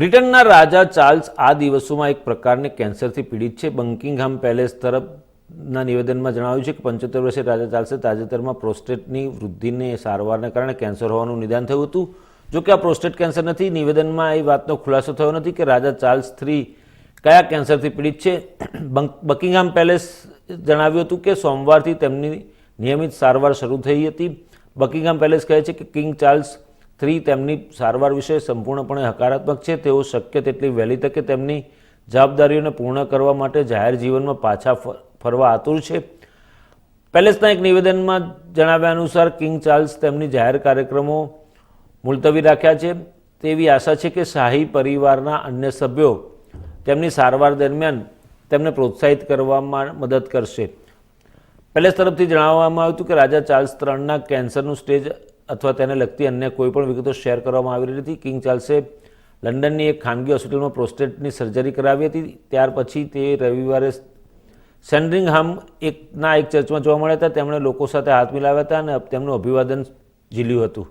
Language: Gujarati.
બ્રિટનના રાજા ચાર્લ્સ આ દિવસોમાં એક પ્રકારની કેન્સરથી પીડિત છે. બંકિંગહામ પેલેસ તરફના નિવેદનમાં જણાવ્યું છે કે પંચોતેર વર્ષે રાજા ચાર્લ્સે તાજેતરમાં પ્રોસ્ટેટની વૃદ્ધિને સારવારને કારણે કેન્સર હોવાનું નિદાન થયું હતું. જો કે આ પ્રોસ્ટેટ કેન્સર નથી, નિવેદનમાં એ વાતનો ખુલાસો થયો નથી કે રાજા ચાર્લ્સ થ્રી કયા કેન્સરથી પીડિત છે. બંક- બકિંગહામ પેલેસ જણાવ્યું હતું કે સોમવારથી તેમની નિયમિત સારવાર શરૂ થઈ હતી. બકિંગહામ પેલેસ કહે છે કે કિંગ ચાર્લ્સ થ્રી તેમની સારવાર વિશે સંપૂર્ણપણે હકારાત્મક છે, તેઓ શક્ય તેટલી વહેલી તકે તેમની જવાબદારીઓને પૂર્ણ કરવા માટે જાહેર જીવનમાં પાછા ફરવા આતુર છે. પેલેસના એક નિવેદનમાં જણાવ્યા અનુસાર કિંગ ચાર્લ્સ તેમની જાહેર કાર્યક્રમો મુલતવી રાખ્યા છે. તેવી આશા છે કે શાહી પરિવારના અન્ય સભ્યો તેમની સારવાર દરમિયાન તેમને પ્રોત્સાહિત કરવામાં મદદ કરશે. પેલેસ તરફથી જણાવવામાં આવ્યું હતું કે રાજા ચાર્લ્સ ત્રણના કેન્સરનું સ્ટેજ અથવા તેને લગતી અન્ય કોઈ પણ વિગતો શેર કરવામાં આવી રહી હતી. કિંગ ચાર્લ્સે લંડનની એક ખાનગી હોસ્પિટલમાં પ્રોસ્ટેટની સર્જરી કરાવી હતી. ત્યાર પછી તે રવિવારે સેન્ડરિંગહામ એકના એક ચર્ચમાં જોવા મળ્યા હતા. તેમણે લોકો સાથે હાથ મિલાવ્યા હતા અને તેમનું અભિવાદન ઝીલ્યું હતું.